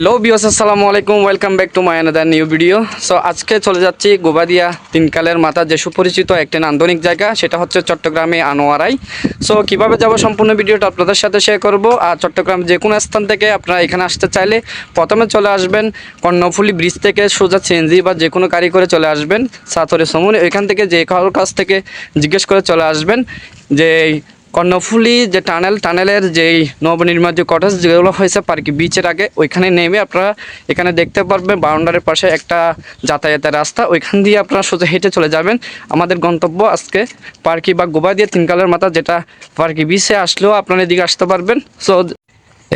Hello বিয়স আসসালামু আলাইকুম welcome back to my another new video so আজকে চলে যাচ্ছি গোবাদিয়া তিনকালের মাথা যে সুপরিচিত একটি নান্দনিক জায়গা, সেটা হচ্ছে চট্টগ্রামে আনোয়ারাই। সো কীভাবে যাব সম্পূর্ণ ভিডিওটা আপনাদের সাথে শেয়ার করব, আর চট্টগ্রাম যে কোনো স্থান থেকে আপনারা এখানে আসতে চাইলে প্রথমে চলে আসবেন কর্ণফুলি ব্রিজ থেকে সোজা চেঞ্জি বা যে কোনো গাড়ি করে চলে আসবেন সাথরে সমুন এখান থেকে যে কারোর কাছ থেকে জিজ্ঞেস করে চলে আসবেন যে কর্ণফুলি যে টানেল, টানেলের যেই যে কটেজ যেগুলো হয়েছে পার্কি বিচের আগে, ওইখানে নেমে আপনারা এখানে দেখতে পারবেন বাউন্ডারির পাশে একটা যাতায়াতের রাস্তা। ওইখান দিয়ে আপনারা সোজা হেঁটে চলে যাবেন। আমাদের গন্তব্য আজকে পার্কি বা গোবা দিয়ে তিনকালের মাথা, যেটা পার্কি বিচে আসলেও আপনারা এদিকে আসতে পারবেন। সো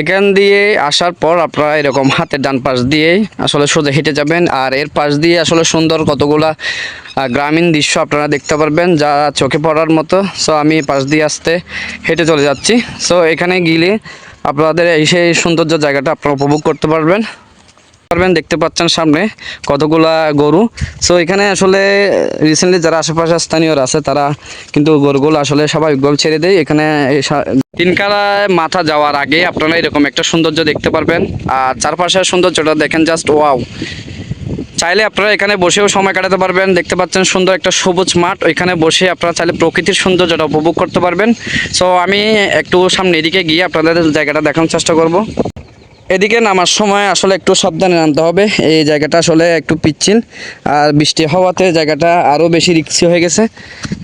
এখান দিয়ে আসার পর আপনারা এরকম হাতের ডান পাশ দিয়ে আসলে সোজা হেঁটে যাবেন। আর এর পাশ দিয়ে আসলে সুন্দর কতগুলা গ্রামীণ দৃশ্য আপনারা দেখতে পারবেন যা চোখে পড়ার মতো। সো আমি পাশ দিয়ে আসতে হেঁটে চলে যাচ্ছি। সো এখানে গেলে আপনাদের এই সেই সৌন্দর্য জায়গাটা আপনারা উপভোগ করতে পারবেন। পারবেন, দেখতে পাচ্ছেন সামনে কতগুলা গরু। সো এখানে আসলে রিসেন্টলি যারা আশেপাশে স্থানীয়রা আছে, তারা কিন্তু গরুগুলো আসলে স্বাভাবিকভাবে ছেড়ে দেয়। এখানে তিনকালায় মাথা যাওয়ার আগে আপনারা এরকম একটা সৌন্দর্য দেখতে পারবেন। আর চারপাশের সৌন্দর্যটা দেখেন জাস্ট ওয়াও চাইলে আপনারা এখানে বসেও সময় কাটাতে পারবেন। দেখতে পাচ্ছেন সুন্দর একটা সবুজ মাঠ। ওইখানে বসে আপনারা চাইলে প্রকৃতির সৌন্দর্যটা উপভোগ করতে পারবেন। সো আমি একটু সামনে এদিকে গিয়ে আপনাদের জায়গাটা দেখানোর চেষ্টা করব। এদিকে নামার সময় আসলে একটু সাবধানে নামতে হবে। এই জায়গাটা আসলে একটু পিচ্ছিল। আর বৃষ্টি হওয়াতে জায়গাটা আরও বেশি রিক্সি হয়ে গেছে।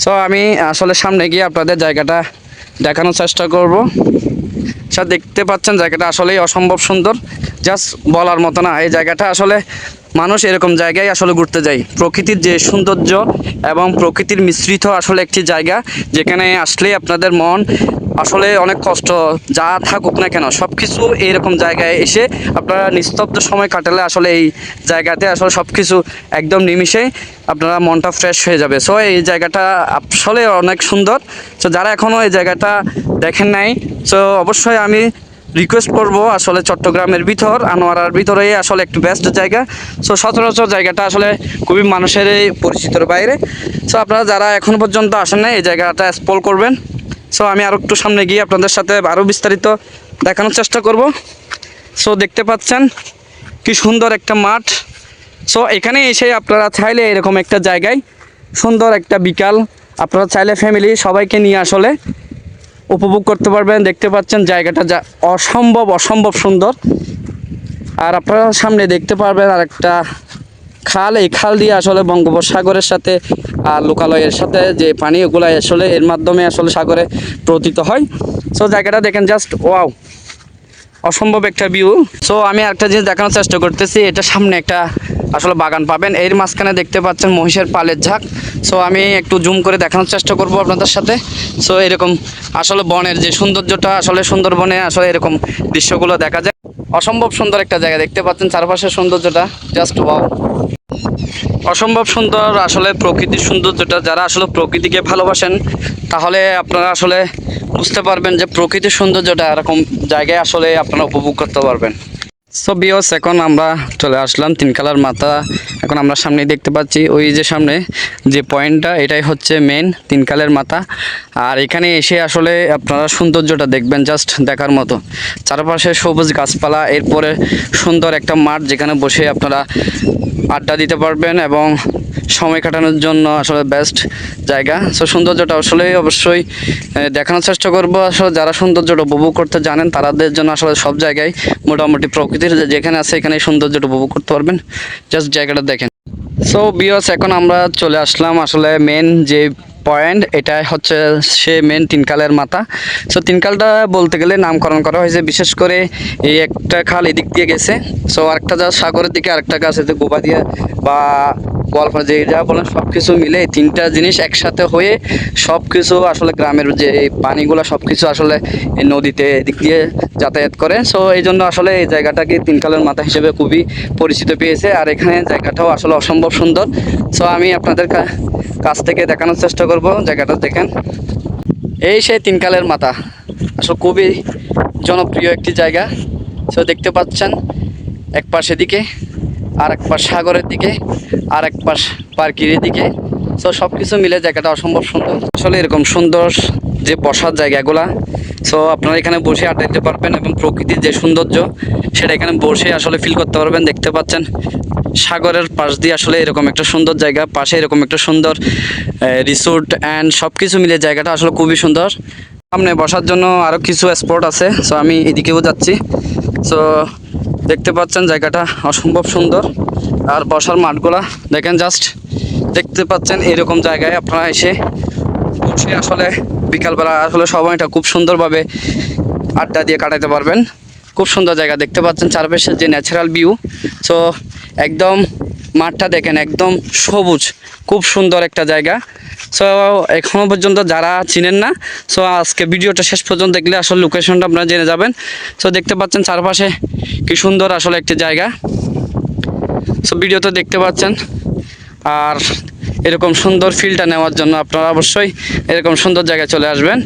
সো আমি আসলে সামনে গিয়ে আপনাদের জায়গাটা দেখানোর চেষ্টা করব। স্যার দেখতে পাচ্ছেন জায়গাটা আসলেই অসম্ভব সুন্দর। জাস্ট বলার মতো না, এই জায়গাটা আসলে মানুষ এরকম জায়গায় আসলে ঘুরতে যায়। প্রকৃতির যে সৌন্দর্য এবং প্রকৃতির মিশ্রিত আসলে একটি জায়গা, যেখানে আসলে আপনাদের মন আসলে অনেক কষ্ট, যা থাকুক না কেন সব কিছু এইরকম জায়গায় এসে আপনারা নিস্তব্ধ সময় কাটালে আসলে এই জায়গাতে আসলে সব কিছু একদম নিমিষেই আপনারা মনটা ফ্রেশ হয়ে যাবে। সো এই জায়গাটা আসলে অনেক সুন্দর। সো যারা এখনও এই জায়গাটা দেখেন নাই সো অবশ্যই আমি রিকোয়েস্ট করব আসলে চট্টগ্রামের ভিতর, আনোয়ারার ভিতরেই আসলে একটু বেস্ট জায়গা। সো সচরাচর জায়গাটা আসলে খুবই মানুষের পরিচিতর বাইরে। সো আপনারা যারা এখন পর্যন্ত আসেন না এই জায়গাটা স্পল করবেন। সো আমি আরও একটু সামনে গিয়ে আপনাদের সাথে আরও বিস্তারিত দেখানোর চেষ্টা করব। সো দেখতে পাচ্ছেন কি সুন্দর একটা মাঠ। সো এখানে এসে আপনারা চাইলে এরকম একটা জায়গায় সুন্দর একটা বিকাল আপনারা চাইলে ফ্যামিলি সবাইকে নিয়ে আসলে উপভোগ করতে পারবেন। দেখতে পাচ্ছেন জায়গাটা যা অসম্ভব অসম্ভব সুন্দর। আর আপনারা সামনে দেখতে পারবেন আর একটা খাল, এই খাল দিয়ে আসলে বঙ্গোপসাগরের সাথে আর লোকালয়ের সাথে যে পানি ওগুলো আসলে এর মাধ্যমে আসলে সাগরে প্রতিত হয়। সো জায়গাটা দেখেন জাস্ট ওয়াও অসম্ভব একটা ভিউ সো আমি একটা জিনিস দেখানোর চেষ্টা করতেছি, এটা সামনে একটা আসলে বাগান পাবেন। এর মাঝখানে দেখতে পাচ্ছেন মহিষের পালের ঝাঁক। সো আমি একটু জুম করে দেখানোর চেষ্টা করব আপনাদের সাথে। সো এরকম আসলে বনের যে সৌন্দর্যটা, আসলে সুন্দরবনে আসলে এরকম দৃশ্যগুলো দেখা যায়। অসম্ভব সুন্দর একটা জায়গা, দেখতে পাচ্ছেন চারপাশের সৌন্দর্যটা। জাস্ট ওয়াও অসম্ভব সুন্দর আসলে প্রকৃতির সৌন্দর্যটা। যারা আসলে প্রকৃতিকে ভালোবাসেন, তাহলে আপনারা আসলে বুঝতে পারবেন যে প্রকৃতির সৌন্দর্যটা এরকম জায়গায় আসলে আপনারা উপভোগ করতে পারবেন। সো এখন আমরা চলে আসলাম তিন কালার মাথা। এখন আমরা সামনে দেখতে পাচ্ছি, ওই যে সামনে যে পয়েন্টটা, এটাই হচ্ছে মেন তিন কালের মাথা। আর এখানে এসে আসলে আপনারা সৌন্দর্যটা দেখবেন জাস্ট দেখার মতো। চারপাশে সবুজ গাছপালা, এরপরে সুন্দর একটা মাঠ যেখানে বসে আপনারা আড্ডা দিতে পারবেন এবং সময় কাটানোর জন্য আসলে বেস্ট জায়গা। সো সৌন্দর্যটা আসলে অবশ্যই দেখানোর চেষ্টা করব। আসলে যারা সৌন্দর্যটা উপভোগ করতে জানেন তাদের জন্য আসলে সব জায়গায় মোটামুটি প্রকৃতির যেখানে আছে এখানে সৌন্দর্যটা উপভোগ করতে পারবেন। জাস্ট জায়গাটা দেখেন। সো বিয়স এখন আমরা চলে আসলাম আসলে মেন যে পয়েন্ট এটা হচ্ছে সে মেন তিনকালের মাথা। সো তিনকালটা বলতে গেলে নামকরণ করা হয়েছে, বিশেষ করে এই একটা খাল এদিক দিয়ে গেছে। সো আরেকটা যা সাগরের দিকে, আরেকটা গাছ আছে গোবা দিয়ে বা গল্প যে যা বলেন সব কিছু মিলে তিনটা জিনিস একসাথে হয়ে সব কিছু আসলে গ্রামের যে এই পানিগুলো সব কিছু আসলে নদীতে এদিক দিয়ে যাতায়াত করে। সো এই জন্য আসলে এই জায়গাটাকে তিনকালের মাথা হিসেবে খুবই পরিচিত পেয়েছে। আর এখানে জায়গাটাও আসলে অসম্ভব সুন্দর। সো আমি আপনাদের কাছ থেকে দেখানোর চেষ্টা করব। জায়গাটা দেখেন। এই সেই তিনকালের মাথা। আসলে খুবই জনপ্রিয় একটি জায়গা। সো দেখতে পাচ্ছেন এক পাশ এদিকে। আর এক পাশ সাগরের দিকে আর এক পাশ পার্কির দিকে। সো সব কিছু মিলে জায়গাটা অসম্ভব সুন্দর। আসলে এরকম সুন্দর যে বসার জায়গাগুলা সো আপনারা এখানে বসে আড্ডা দিতে পারবেন এবং প্রকৃতির যে সৌন্দর্য, সেটা এখানে বসে আসলে ফিল করতে পারবেন, দেখতে পাচ্ছেন। সাগরের পাশ দিয়ে আসলে এরকম একটা সুন্দর জায়গা, পাশে এরকম একটা সুন্দর রিসোর্ট অ্যান্ড সব কিছু মিলে জায়গাটা আসলে খুবই সুন্দর। সামনে বসার জন্য আরও কিছু স্পট আছে সো আমি এদিকেও যাচ্ছি। সো দেখতে পাচ্ছেন জায়গাটা অসম্ভব সুন্দর। আর বসার মাঠগুলা, দেখেন জাস্ট দেখতে পাচ্ছেন এরকম জায়গায় আপনারা এসে বসে আসলে বিকালবেলা আসলে সময়টা খুব সুন্দরভাবে আড্ডা দিয়ে কাটাতে পারবেন। খুব সুন্দর জায়গা, দেখতে পাচ্ছেন চারপাশের যে ন্যাচারাল ভিউ সো একদম মাঠটা দেখেন, একদম সবুজ, খুব সুন্দর একটা জায়গা। সো এখনও পর্যন্ত যারা চিনেন না সো আজকে ভিডিওটা শেষ পর্যন্ত দেখলে আসলে লোকেশনটা আপনারা জেনে যাবেন। সো দেখতে পাচ্ছেন চারপাশে কি সুন্দর আসলে একটি জায়গা। সো ভিডিও তো দেখতে পাচ্ছেন। আর এরকম সুন্দর ফিলটা নেওয়ার জন্য আপনারা অবশ্যই এরকম সুন্দর জায়গায় চলে আসবেন।